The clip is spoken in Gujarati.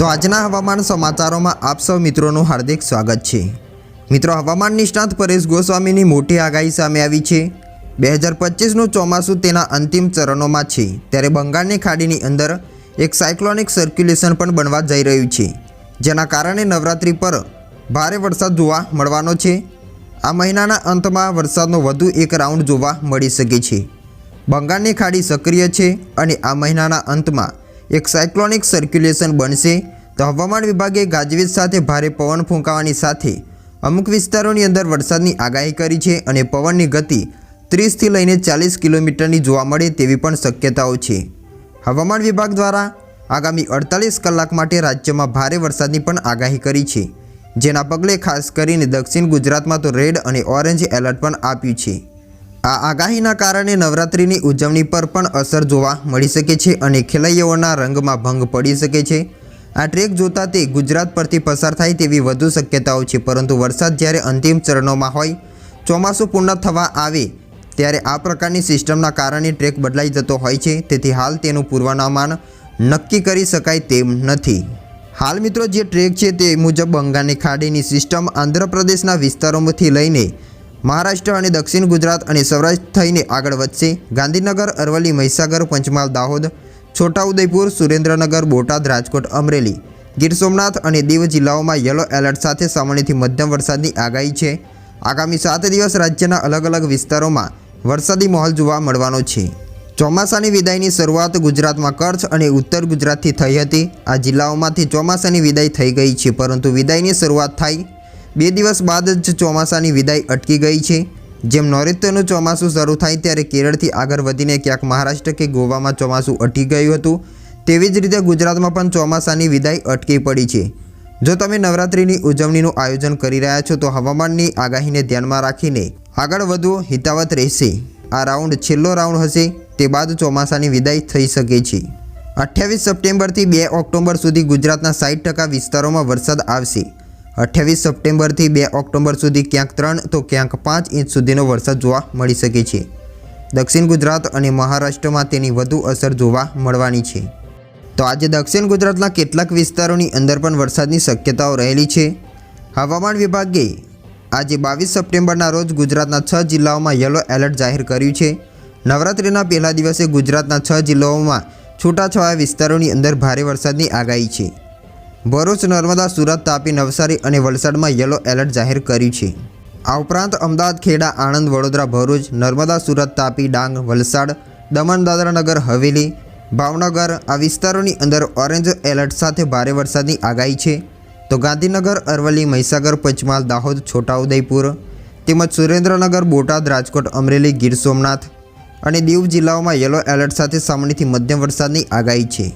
તો આજના હવામાન સમાચારોમાં આપ સૌ મિત્રોનું હાર્દિક સ્વાગત છે. મિત્રો, હવામાન નિષ્ણાત પરેશ ગોસ્વામીની મોટી આગાહી સામે આવી છે. બે હજાર પચીસનું ચોમાસું તેના અંતિમ ચરણોમાં છે. ત્યારે બંગાળની ખાડીની અંદર એક સાયક્લોનિક સર્ક્યુલેશન પણ બનવા જઈ રહ્યું છે. જેના કારણે નવરાત્રિ પર ભારે વરસાદ જોવા મળવાનો છે. આ મહિનાના અંતમાં વરસાદનો વધુ એક રાઉન્ડ જોવા મળી શકે છે. બંગાળની ખાડી સક્રિય છે અને આ મહિનાના અંતમાં એક સાયક્લોનિક સર્ક્યુલેશન બનશે. તો હવામાન વિભાગે ગાજવીજ સાથે ભારે પવન ફૂંકાવાની સાથે અમુક વિસ્તારોની અંદર વરસાદની આગાહી કરી છે અને પવનની ગતિ ત્રીસથી લઈને ચાલીસ કિલોમીટરની જોવા મળે તેવી પણ શક્યતાઓ છે. હવામાન વિભાગ દ્વારા આગામી અડતાલીસ કલાક માટે રાજ્યમાં ભારે વરસાદની પણ આગાહી કરી છે. જેના પગલે ખાસ કરીને દક્ષિણ ગુજરાતમાં તો રેડ અને ઓરેન્જ એલર્ટ પણ આપ્યું છે. આ આગાહીના કારણે નવરાત્રિની ઉજવણી પર પણ અસર જોવા મળી શકે છે અને ખેલૈયાઓના રંગમાં ભંગ પડી શકે છે. આ ટ્રેક જોતા તે ગુજરાત પરથી પસાર થાય તેવી વધુ શક્યતાઓ છે, પરંતુ વરસાદ જ્યારે અંતિમ ચરણોમાં હોય, ચોમાસું પૂર્ણ થવા આવે, ત્યારે આ પ્રકારની સિસ્ટમના કારણે ટ્રેક બદલાઈ જતો હોય છે. તેથી હાલ તેનું પૂર્વાનુમાન નક્કી કરી શકાય તેમ નથી. હાલ મિત્રો, જે ટ્રેક છે તે મુજબ બંગાળની ખાડીની સિસ્ટમ આંધ્રપ્રદેશના વિસ્તારોમાંથી લઈને મહારાષ્ટ્ર અને દક્ષિણ ગુજરાત અને સૌરાષ્ટ્ર થઈને આગળ વધશે. ગાંધીનગર, અરવલ્લી, મહીસાગર, પંચમહાલ, દાહોદ, છોટાઉદેપુર, સુરેન્દ્રનગર, બોટાદ, રાજકોટ, અમરેલી, ગીર સોમનાથ અને દીવ જિલ્લાઓમાં યલો એલર્ટ સાથે સામાન્યથી મધ્યમ વરસાદની આગાહી છે. આગામી સાત દિવસ રાજ્યના અલગ અલગ વિસ્તારોમાં વરસાદી માહોલ જોવા મળવાનો છે. ચોમાસાની વિદાયની શરૂઆત ગુજરાતમાં કચ્છ અને ઉત્તર ગુજરાતથી થઈ હતી. આ જિલ્લાઓમાંથી ચોમાસાની વિદાય થઈ ગઈ છે, પરંતુ વિદાયની શરૂઆત થઈ બે દિવસ બાદ જ ચોમાસાની વિદાય અટકી ગઈ છે. જેમ નૈઋત્યનું ચોમાસું શરૂ થાય ત્યારે કેરળથી આગળ વધીને ક્યાંક મહારાષ્ટ્ર કે ગોવામાં ચોમાસું અટકી ગયું હતું, તેવી જ રીતે ગુજરાતમાં પણ ચોમાસાની વિદાય અટકી પડી છે. જો તમે નવરાત્રિની ઉજવણીનું આયોજન કરી રહ્યા છો, તો હવામાનની આગાહીને ધ્યાનમાં રાખીને આગળ વધવું હિતાવત રહેશે. આ રાઉન્ડ છેલ્લો રાઉન્ડ હશે, તે બાદ ચોમાસાની વિદાય થઈ શકે છે. અઠ્યાવીસ સપ્ટેમ્બરથી બે ઓક્ટોબર સુધી ગુજરાતના સાઠ ટકા વિસ્તારોમાં વરસાદ આવશે. અઠ્યાવીસ સપ્ટેમ્બરથી બે ઓક્ટોબર સુધી ક્યાંક ત્રણ તો ક્યાંક પાંચ ઇંચ સુધીનો વરસાદ જોવા મળી શકે છે. દક્ષિણ ગુજરાત અને મહારાષ્ટ્રમાં તેની વધુ અસર જોવા મળવાની છે. તો આજે દક્ષિણ ગુજરાતના કેટલાક વિસ્તારોની અંદર પણ વરસાદની શક્યતાઓ રહેલી છે. હવામાન વિભાગે આજે બાવીસ સપ્ટેમ્બરના રોજ ગુજરાતના છ જિલ્લાઓમાં યલો એલર્ટ જાહેર કર્યું છે. નવરાત્રિના પહેલા દિવસે ગુજરાતના છ જિલ્લાઓમાં છૂટાછવાયા વિસ્તારોની અંદર ભારે વરસાદની આગાહી છે. ભરૂચ નર્મદા, સુરત, તાપી, નવસારી અને વલસાડમાં યલો એલર્ટ જાહેર કર્યું છે. આ ઉપરાંત અમદાવાદ, ખેડા, આણંદ, વડોદરા, ભરૂચ, નર્મદા, સુરત, તાપી, ડાંગ, વલસાડ દમણ દાદરાનગર હવેલી, ભાવનગર આ વિસ્તારોની અંદર ઓરેન્જ એલર્ટ સાથે ભારે વરસાદની આગાહી છે. તો ગાંધીનગર, અરવલ્લી, મહીસાગર, પંચમહાલ, દાહોદ, છોટાઉદેપુર તેમજ સુરેન્દ્રનગર, બોટાદ, રાજકોટ, અમરેલી, ગીર સોમનાથ અને દીવ જિલ્લાઓમાં યલો એલર્ટ સાથે સામાન્યથી મધ્યમ વરસાદની આગાહી છે.